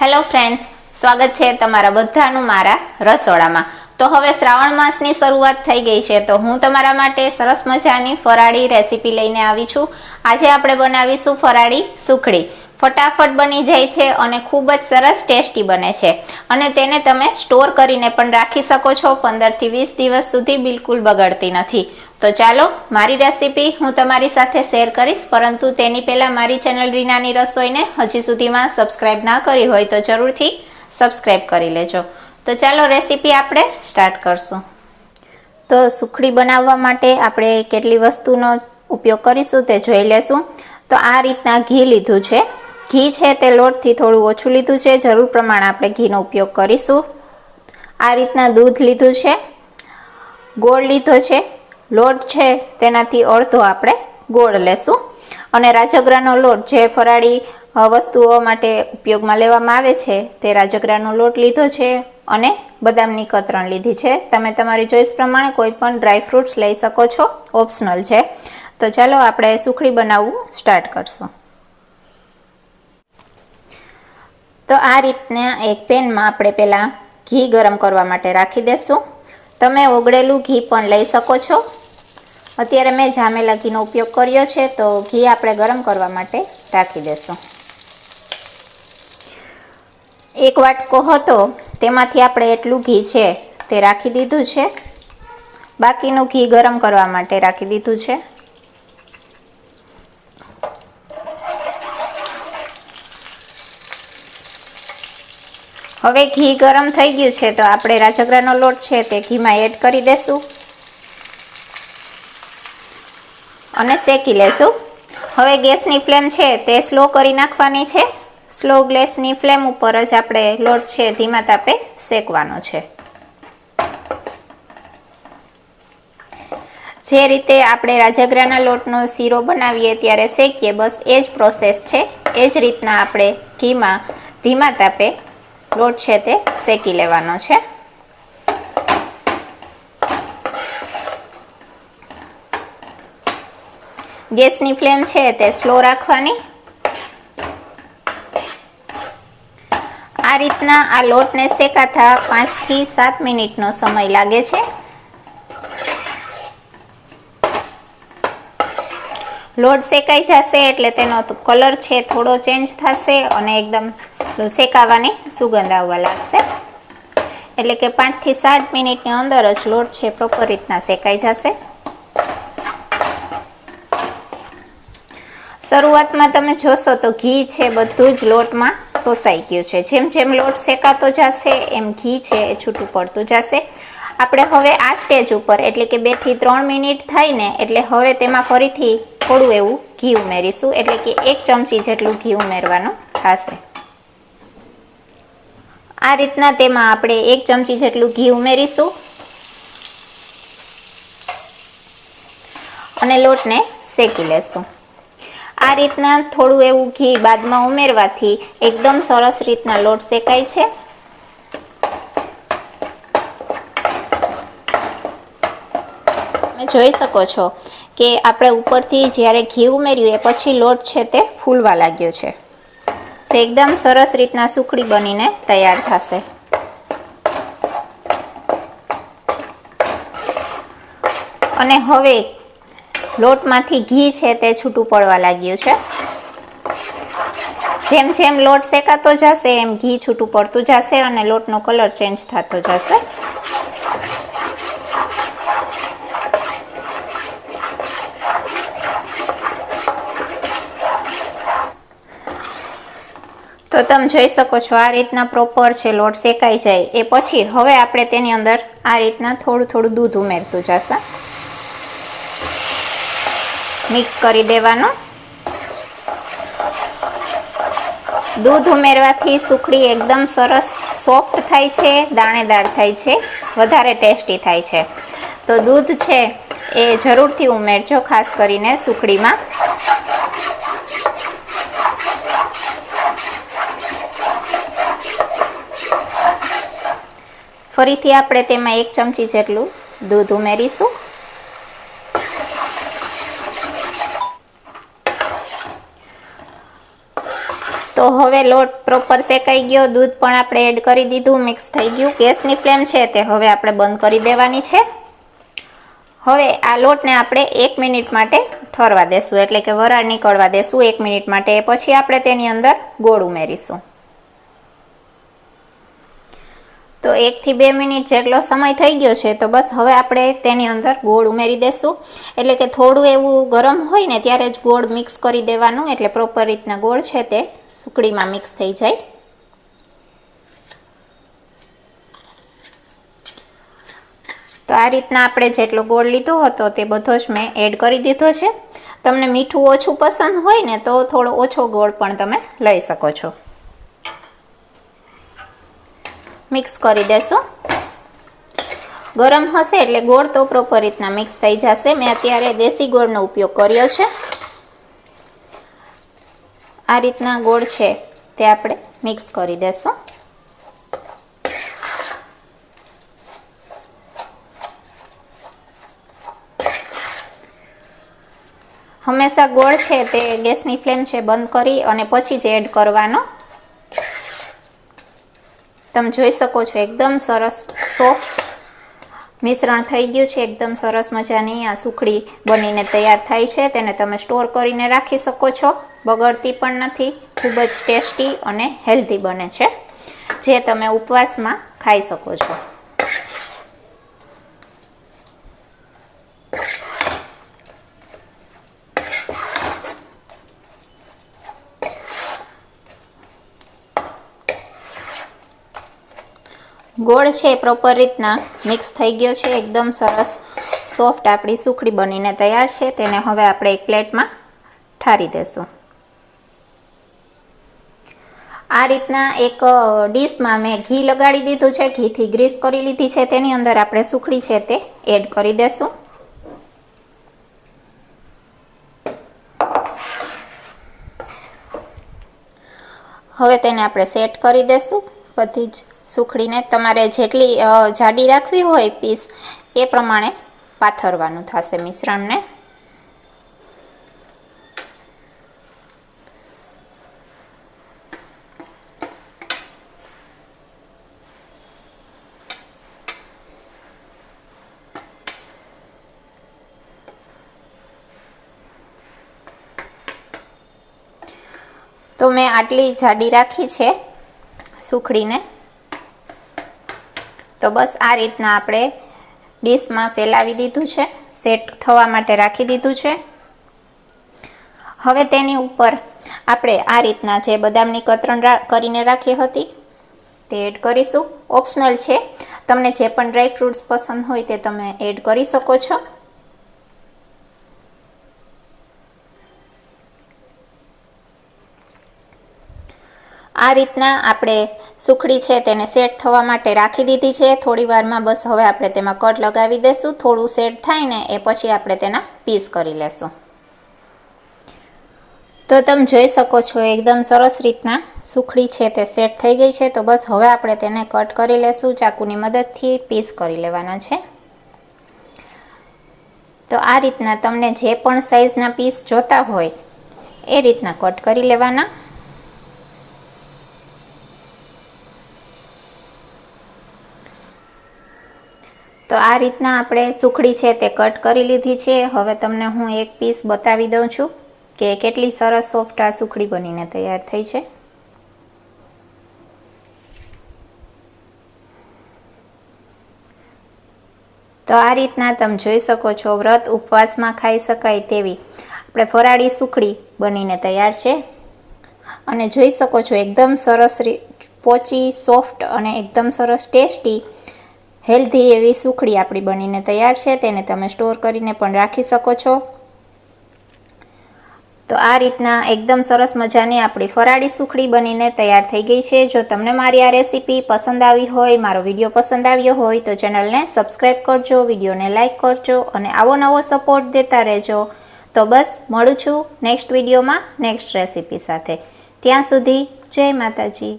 Hello friends સ્વાગત છે તમારા બધાનું મારા રસોડામાં. તો હવે શ્રાવણ માસની શરૂઆત થઈ ગઈ છે, તો હું તમારા માટે સરસ મજાની ફરાળી રેસીપી લઈને આવી છું. આજે આપણે બનાવીશું ફરાળી સુખડી. ફટાફટ બની જાય છે અને ખૂબ જ સરસ ટેસ્ટી બને છે. અને તેને તમે સ્ટોર કરીને પણ રાખી શકો છો. પંદરથી વીસ દિવસ સુધી બિલકુલ બગડતી નથી. તો ચાલો, મારી રેસીપી હું તમારી સાથે શેર કરીશ, પરંતુ તેની પહેલાં મારી ચેનલ રીનાની રસોઈને હજી સુધીમાં સબસ્ક્રાઈબ ના કરી હોય તો જરૂરથી સબસ્ક્રાઈબ કરી લેજો. તો ચાલો, રેસીપી આપણે સ્ટાર્ટ કરશું. તો સુખડી બનાવવા માટે આપણે કેટલી વસ્તુનો ઉપયોગ કરીશું તે જોઈ લેશું. તો આ રીતના ઘી લીધું છે. ઘી છે તે લોટથી થોડું ઓછું લીધું છે. જરૂર પ્રમાણે આપણે ઘીનો ઉપયોગ કરીશું. આ રીતના દૂધ લીધું છે. ગોળ લીધો છે. લોટ છે, તેનાથી અડધો આપણે ગોળ લેશું. અને રાજગરાનો લોટ જે ફરાળી વસ્તુઓ માટે ઉપયોગમાં લેવામાં આવે છે, તે રાજગરાનો લોટ લીધો છે અને બદામની કતરણ લીધી છે. તમે તમારી ચોઈસ પ્રમાણે કોઈ પણ ડ્રાય ફ્રૂટ્સ લઈ શકો છો, ઓપ્શનલ છે. તો ચાલો આપણે સુખડી બનાવવું સ્ટાર્ટ કરશું. તો આ રીતના એક પેનમાં આપણે પહેલાં ઘી ગરમ કરવા માટે રાખી દેશું. તમે ઓગળેલું ઘી પણ લઈ શકો છો. અત્યારે મેં જામેલા ઘીનો ઉપયોગ કર્યો છે, તો ઘી આપણે ગરમ કરવા માટે રાખી દેશું. એક વાટકો હતો, તેમાંથી આપણે એટલું ઘી છે, તે રાખી દીધું છે. બાકીનું ઘી ગરમ કરવા માટે રાખી દીધું છે. હવે ઘી ગરમ થઈ ગયું છે, તો આપણે રાજગરાનો લોટ છે, તે ઘીમાં એડ કરી દેશું. અને શેકી લેશું. હવે ગેસની ફ્લેમ છે તે સ્લો કરી નાખવાની છે. સ્લો ગેસની ફ્લેમ ઉપર જ આપણે લોટ છે ધીમા તાપે શેકવાનો છે. જે રીતે આપણે રાજગરાના લોટનો શીરો બનાવીએ ત્યારે શેકીએ, બસ એ જ પ્રોસેસ છે. એ જ રીતના આપણે ઘીમાં ધીમા તાપે લોટ છે તે શેકી લેવાનો છે. ગેસની ફ્લેમ છે તે સ્લો રાખવાની. આ રીતના આ લોટને શેકાતા પાંચથી સાત મિનિટનો સમય લાગે છે. લોટ શેકાઈ જશે એટલે તેનો કલર છે થોડો ચેન્જ થશે અને એકદમ શેકાવાની સુગંધ આવવા લાગશે. એટલે કે પાંચથી સાત મિનિટની અંદર જ લોટ છે પ્રોપર રીતના શેકાઈ જશે. શરૂઆતમાં તમે જોશો તો ઘી છે બધું જ લોટમાં શોષાઈ ગયું છે. જેમ જેમ લોટ શેકાતો જશે, એમ ઘી છે એ છૂટું પડતું જશે. આપણે હવે આ સ્ટેજ ઉપર, એટલે કે બેથી ત્રણ મિનિટ થઈને, એટલે હવે તેમાં ફરીથી થોડું એવું ઘી ઉમેરીશું. એટલે કે એક ચમચી જેટલું ઘી ઉમેરવાનું થશે. આ રીતના તેમાં આપણે એક ચમચી જેટલું ઘી ઉમેરીશું. અને લોટને શેકી લેશું. આ રીતના થોડું એવું ઘી બાદમાં ઉમેરવાથી એકદમ સરસ રીતના લોટ શેકાય છે. તમે જોઈ શકો છો કે આપણે ઉપરથી જ્યારે ઘી ઉમેર્યું એ પછી લોટ છે તે ફૂલવા લાગ્યો છે. તો એકદમ સરસ રીતના સુખડી બનીને તૈયાર થશે. અને હવે લોટમાંથી ઘી છે તે છૂટું પડવા લાગ્યું છે. જેમ જેમ લોટ શેકાતો જશે, એમ ઘી છૂટું પડતું જશે અને લોટનો કલર ચેન્જ થતો જશે. તો તમે જોઈ શકો છો, આ રીતના પ્રોપર છે, લોટ શેકાઈ જાય. એ પછી હવે આપણે તેની અંદર આ રીતના થોડું થોડું દૂધ ઉમેરતું જશે. મિક્સ કરી દેવાનું. દૂધ ઉમેરવાથી સુખડી એકદમ સરસ સોફ્ટ થાય છે, દાણેદાર થાય છે, વધારે ટેસ્ટી થાય છે. તો દૂધ છે એ જરૂરથી ઉમેરજો, ખાસ કરીને સુખડીમાં. ફરીથી આપણે તેમાં એક ચમચી જેટલું દૂધ ઉમેરીશું. હવે લોટ પ્રોપર શેકાઈ ગયો. દૂધ પણ આપણે એડ કરી દીધું. મિક્સ થઈ ગયું. ગેસની ફ્લેમ છે તે હવે આપણે બંધ કરી દેવાની છે. હવે આ લોટને આપણે એક મિનિટ માટે ઠરવા દેશું. એટલે કે વરાળ નીકળવા દેશું એક મિનિટ માટે. પછી આપણે તેની અંદર ગોળ ઉમેરીશું. તો એકથી બે મિનિટ જેટલો સમય થઈ ગયો છે, તો બસ હવે આપણે તેની અંદર ગોળ ઉમેરી દેશું. એટલે કે થોડું એવું ગરમ હોય ને ત્યારે જ ગોળ મિક્સ કરી દેવાનું, એટલે પ્રોપર રીતના ગોળ છે તે સુકડીમાં મિક્સ થઈ જાય. તો આ રીતના આપણે જેટલો ગોળ લીધો હતો તે બધો જ મેં એડ કરી દીધો છે. તમને મીઠું ઓછું પસંદ હોય ને તો થોડો ઓછો ગોળ પણ તમે લઈ શકો છો. મિક્સ કરી દેશું. ગરમ હશે એટલે ગોળ તો પ્રોપર રીતના મિક્સ થઈ જશે. મેં અત્યારે દેશી ગોળનો ઉપયોગ કર્યો છે. આ રીતના ગોળ છે તે આપણે મિક્સ કરી દેશું. હંમેશા ગોળ છે તે ગેસની ફ્લેમ છે બંધ કરી અને પછી જ એડ કરવાનો. તમે જોઈ શકો છો, એકદમ સરસ સોફ્ટ મિશ્રણ થઈ ગયું છે, એકદમ સરસ મજાની આ સુખડી બનીને તૈયાર થાય છે, તેને તમે સ્ટોર કરીને રાખી શકો છો, બગડતી પણ નથી, ખૂબ જ ટેસ્ટી અને હેલ્ધી બને છે, જે તમે ઉપવાસમાં ખાઈ શકો છો. ગોળ છે એ પ્રોપર રીતના મિક્સ થઈ ગયો છે. એકદમ સરસ સોફ્ટ આપણી સુખડી બનીને તૈયાર છે. તેને હવે આપણે એક પ્લેટમાં ઠારી દેશું. આ રીતના એક ડીશમાં મેં ઘી લગાડી દીધું છે. ઘીથી ગ્રીસ કરી લીધી છે. તેની અંદર આપણે સુખડી છે તે એડ કરી દેશું. હવે તેને આપણે સેટ કરી દેશું. બધી જ સુખડીને તમારે જેટલી જાડી રાખવી હોય પીસ, એ પ્રમાણે પાથરવાનું થશે મિશ્રણને. તો મેં આટલી જાડી રાખી છે સુખડીને. તો બસ આ રીતના આપણે ડીશમાં ફેલાવી દીધું છે. સેટ થવા માટે રાખી દીધું છે. હવે તેની ઉપર આપણે આ રીતના જે બદામની કતરણ કરીને રાખી હતી તે એડ કરીશું. ઓપ્શનલ છે, તમને જે પણ ડ્રાય ફ્રૂટ્સ પસંદ હોય તે તમે એડ કરી શકો છો. આ રીતના આપણે સુખડી છે તેને સેટ થવા માટે રાખી દીધી છે. થોડી વારમાં બસ હવે આપણે તેમાં કટ લગાવી દઈશું થોડું સેટ થાય ને એ પછી આપણે તેના પીસ કરી લેશું. તો તમે જોઈ શકો છો એકદમ સરસ રીતના સુખડી છે તે સેટ થઈ ગઈ છે. તો બસ હવે આપણે તેને કટ કરી લેશું. ચાકુની મદદથી પીસ કરી લેવાના છે. તો આ રીતના તમને જે પણ સાઇઝના પીસ જોતા હોય એ રીતના કટ કરી લેવાના. તો આ રીતના આપણે સુખડી છે તે કટ કરી લીધી છે. હવે તમને હું એક પીસ બતાવી દઉં છું કે કેટલી સરસ સોફ્ટ આ સુખડી બનીને તૈયાર થઈ છે. તો આ રીતના તમે જોઈ શકો છો, વ્રત ઉપવાસમાં ખાઈ શકાય તેવી આપણે ફરાળી સુખડી બનીને તૈયાર છે. અને જોઈ શકો છો, એકદમ સરસ પોચી, સોફ્ટ અને એકદમ સરસ ટેસ્ટી હેલ્ધી એવી સુખડી આપણી બનીને તૈયાર છે, તેને તમે સ્ટોર કરીને પણ રાખી શકો છો. તો આ રીતના એકદમ સરસ મજાની આપણી ફરાળી સુખડી બનીને તૈયાર થઈ ગઈ છે. જો તમને મારી આ રેસીપી પસંદ આવી હોય, મારો વીડિયો પસંદ આવ્યો હોય, તો ચેનલને સબસ્ક્રાઈબ કરજો, વિડીયોને લાઇક કરજો અને આવો નવો સપોર્ટ દેતા રહેજો. તો બસ, મળું છું નેક્સ્ટ વિડીયોમાં નેક્સ્ટ રેસીપી સાથે. ત્યાં સુધી જય માતાજી.